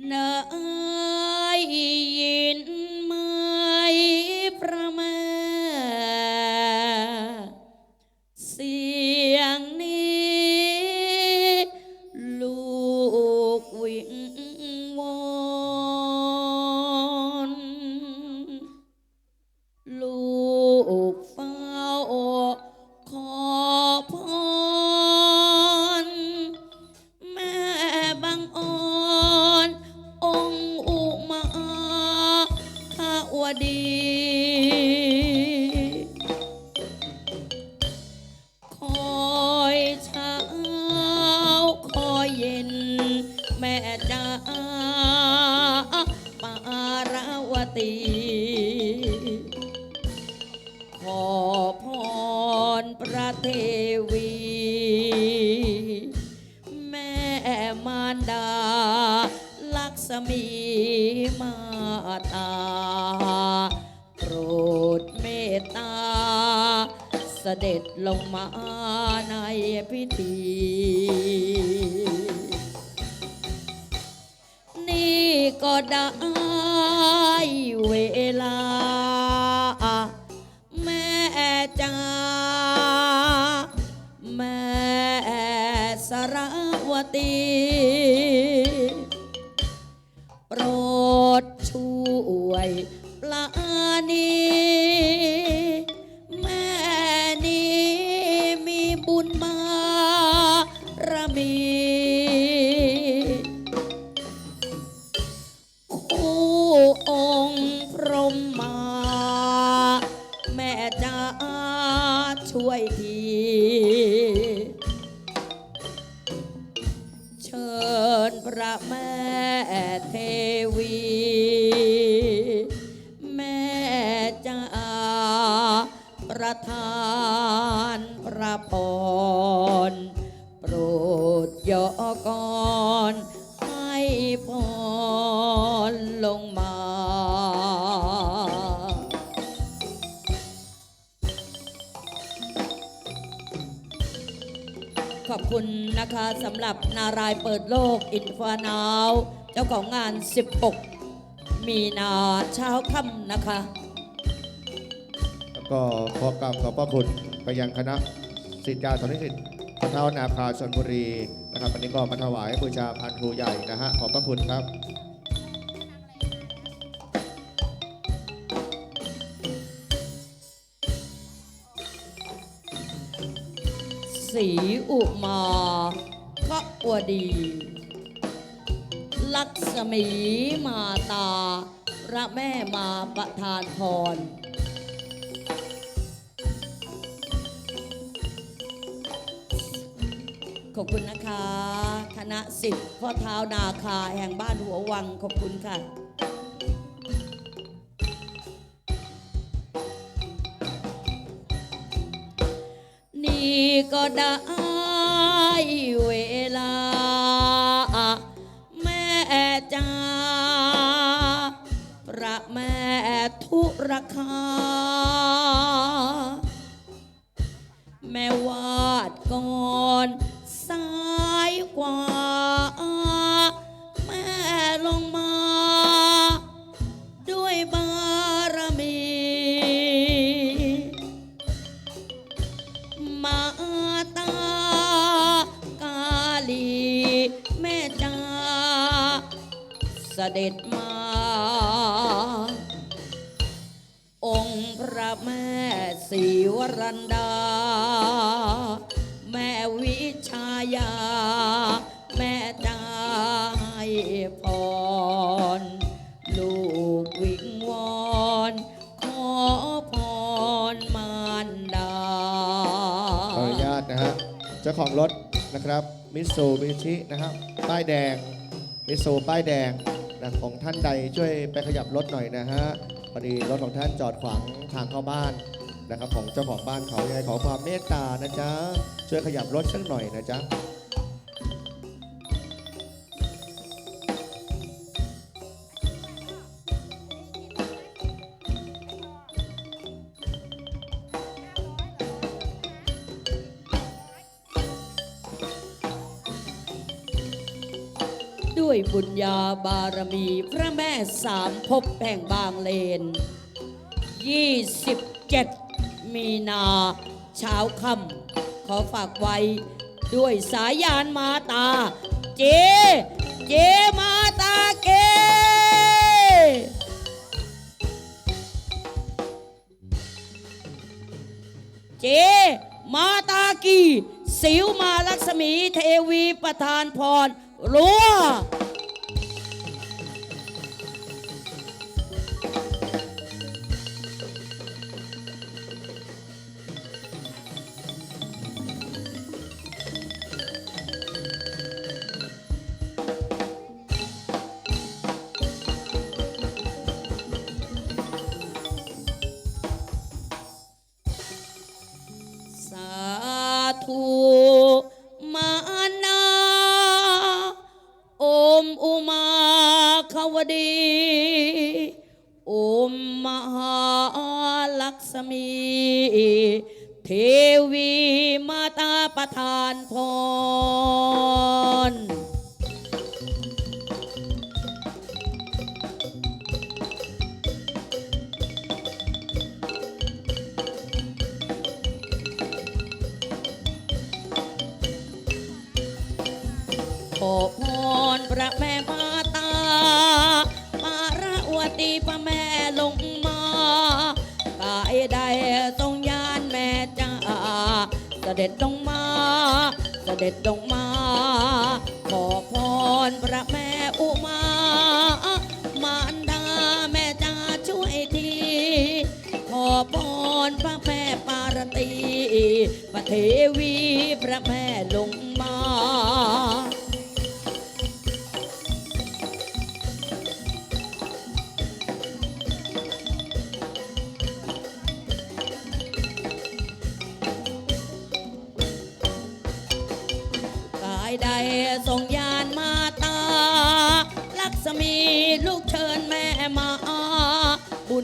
เดี เสด็จลงมาในพิธี นี่ก็ได้เวลา แม่จ้าแม่สรวตีโปรดช่วยปลานีา คุณนะคะสำหรับนารายเปิดโลกอินฟานาวเจ้าของงาน 16 มีนาเช้าค่ำนะคะ แล้วก็ขอกราบขอบพระคุณไปยังคณะศิษยาสนิสิตพระเท้านาคาชนบุรีนะครับวันนี้ก็มาถวายบูชาพันครูใหญ่นะฮะขอบพระคุณครับ สีอุมาพระวดี ลักษมีมาตา พระแม่มาประทานพรขอบคุณนะคะ คณะสิทธิ์พ่อเท้านาคาแห่งบ้านหัววังขอบคุณค่ะ ก็ได้เวลา แม่จ้าพระแม่ทุรคา แม่วาดก่อน ด็จมา องค์พระแม่ศรีวรันดา แม่วิชายา แม่จ้าให้พร ลูกวิงวอนขอพรมารดา ขออนุญาตนะฮะเจ้าของรถนะครับมิสูบิชินะครับป้ายแดงมิสูป้ายแดง นะของท่านใดช่วยไปขยับรถหน่อยนะฮะพอดีรถของท่านจอดขวางทางเข้าบ้านนะครับของเจ้าของบ้านเขายังไงขอความเมตตานะจ๊ะช่วยขยับรถสักหน่อยนะจ๊ะ ญาบารมีพระแม่สามภพแห่งบางเลน 27 มีนาเช้าค่ำขอฝากไว้ด้วยสายยานมาตา เจ เจมาตาเกเจ มาตากี สิวมาลักษมีเทวีประธานพรรัว ตาประทานพร เด็จลงมา ขอพรพระแม่อุมามารดาแม่จ้าช่วยที ขอพรพระแม่ปารตีพระเทวีพระแม่ลงมา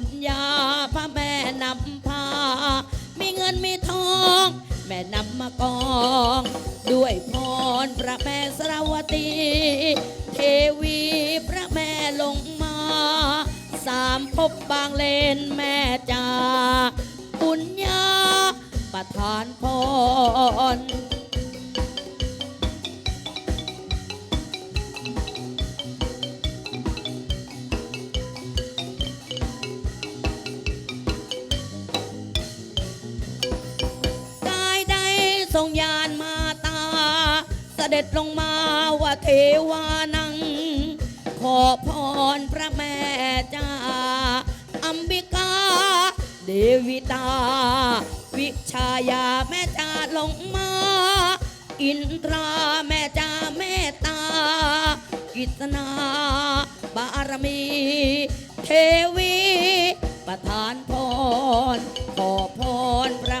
ญญาพระแม่นำพา มีเงินมีทอง แม่นำมากอง ด้วยพรพระแม่สรวตี เทวีพระแม่ลงมา สามพบบางเลนแม่จ่าบุญญาประทานพร ด็จลงมาว่าเทวานัง ขอพรพระแม่จ้าอัมบิกา เดวิตา วิชายาแม่จ้าลงมา อินทราแม่จ้าเมตตา กิตนาบารมี เทวี ประทานพร ขอพรพระ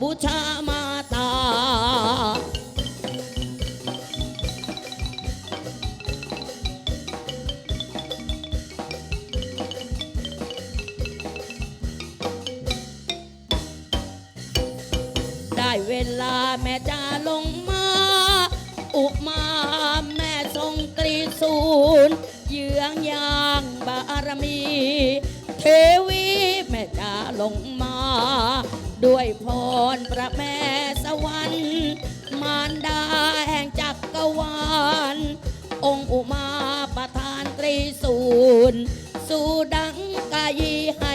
บูชามาตาได้เวลาแม่จะลงมา อุมาแม่ทรงตรีศูนย์เยื้องยางบารมี เทวีแม่จะลงมา ด้วยพรพระแม่สวรรค์มารดาแห่งจักรวาล องค์อุมาประทานตรีศูนย์สู่ดังกายีให้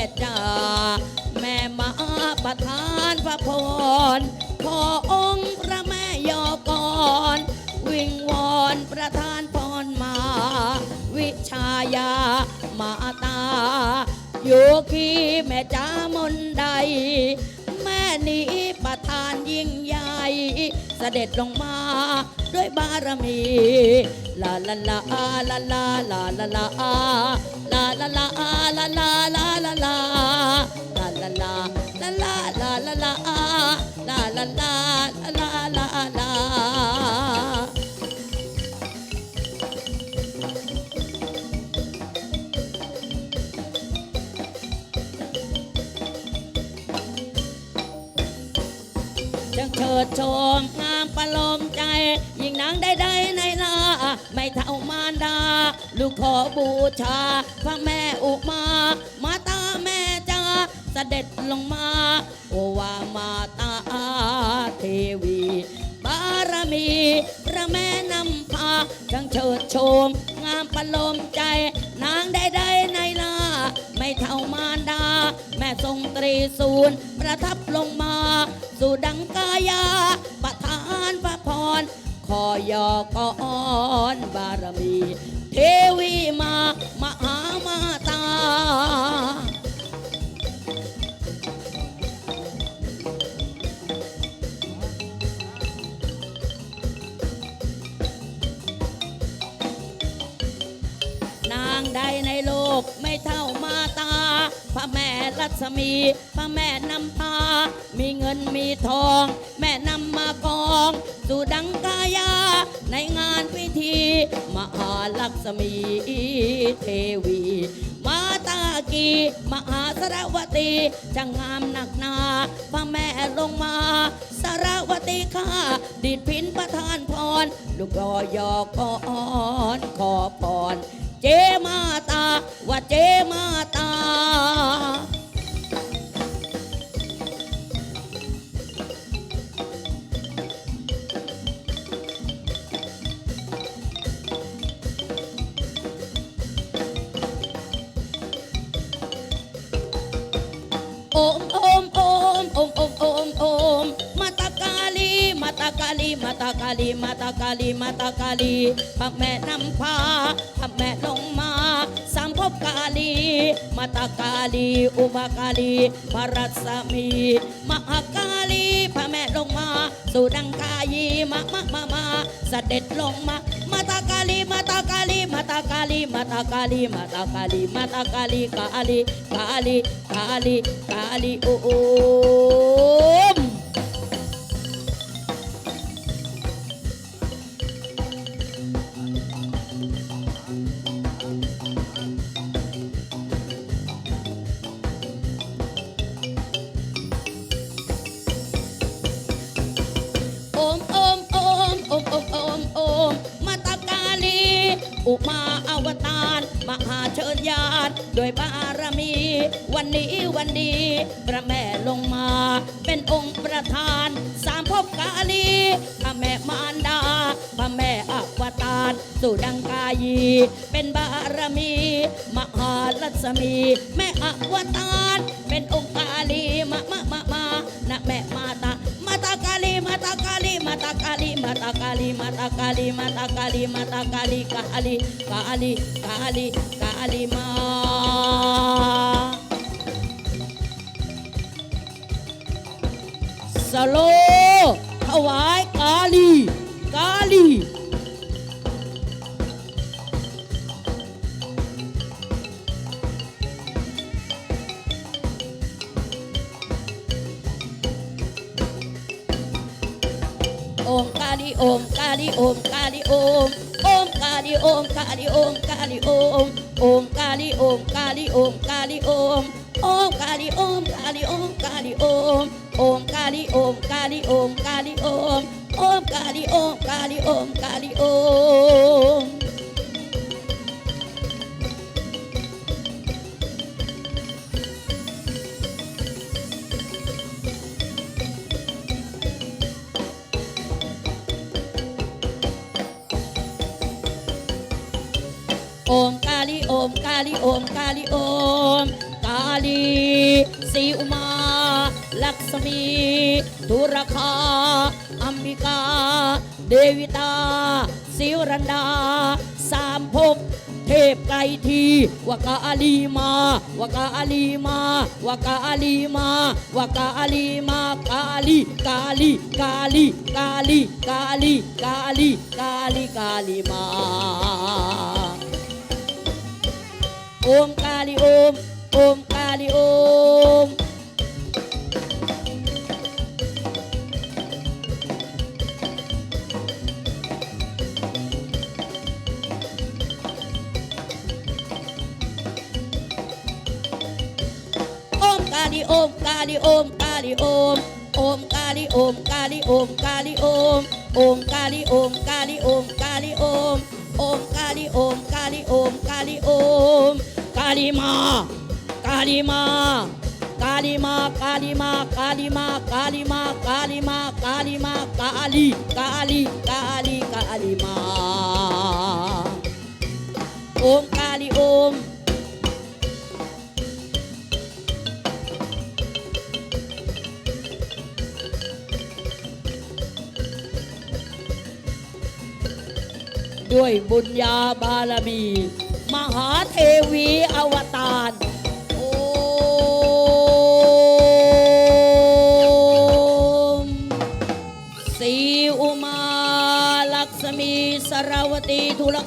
ประทานพระพรขอองค์พระแม่ยอกร วิงวอนประทานพรมา วิชายามาตา โยคีแม่จามนใด แม่นี้ประทานยิ่งใหญ่เสด็จลงมาด้วยบารมีลาลาลาลาลาลาลาลาลาลาลาลาลาลาลาลาลาลาลา ลาลาลาลาลาลาลาลาจะเชิดชมงามประลมใจ ยิ่งนางได้ในลาไม่เท่ามารดา ลูกขอบูชาพระแม่อุมามา เสด็จลงมาโอวามาตาเทวี บารมีพระแม่นำพาจังเฉิดโชม งามประโลมใจ นางใดๆในลาไม่เท่ามารดา แม่ทรงตรีศูนย์ประทับลงมา สู่ดังกายา ประทานพระพรขอยอกอนบารมี เทวีมา ม่รัศมีพระแม่นำพามีเงินมีทอง แม่นำมากองสู่ดังกายา ในงานพิธีมหาลักษมีเทวี มาตากีมหาสรวตีจะงามหนักนาพระแม่ลงมาสารวตีข้าดิดพินประทานพร ลูกรอยอกอนขอพร เจมาตาว่าเจมาตา โอมโอมโอมโอมโอมโอมโอมมาตากาลีมาตากาลีมาตากาลีมาตากาลีมาตากาลีพระแม่นำพาพระแม่ลงมาสามภพกาลีมาตากาลีอุบากาลีพระรัศมีมหากาลีพระแม่ลงมา สุดังกายีมามามามาเสด็จลงมามาตากาลีมาตากาลีมาตากาลีมาตากาลีมาตากาลีมาตากาลีกาลีกาลีกาลีกาลีโอ ลีพระแม่มารดาพระแม่อวตารสู่ดังกายี เป็นบารมี มหาลัศมี แม่อวตารเป็นองค์กาลีมามามามานะแม่มาตามาตากาลีมาตากาลีมาตากาลีมาตากาลีมาตากาลีมาตากาลีมาตากาลีกาลีกาลีกาลีกาลีมาสโล ถวายกาลี กาลีอมกาลีอมกาลีอมกาลีอมอมกาลีอมกาลีอมกาลีอมอมกาลีอมกาลีอมกาลีอมอมกาลีอมกาลีอมกาลีอม โอมกาลิโอมกาลิโอมกาลิโอมโอมกาลิโอมกาลิโอมกาลิโอมโอมกาลิโอมกาลิโอมกาลิโอมกาลีสีอุมา ลักษมีทุรคาอัมบิกา เดวิตาสิรันดา สามภพเทพไกรทีวกาลีมาวกาลีมาวกาลีมาวกาลีมากาลีกาลีกาลีกาลีกาลีกาลีกาลีกาลีมาโอมกาลิโอมโอมกาลิโอม โอมกาลิโอมกาลิโอมโอมกาลิโอมกาลิโอมกาลิโอมโอมก ด้วยบุญญาบารมี มหาเทวีอวตารโอมสีอุมาลักษมีสรวตีทุล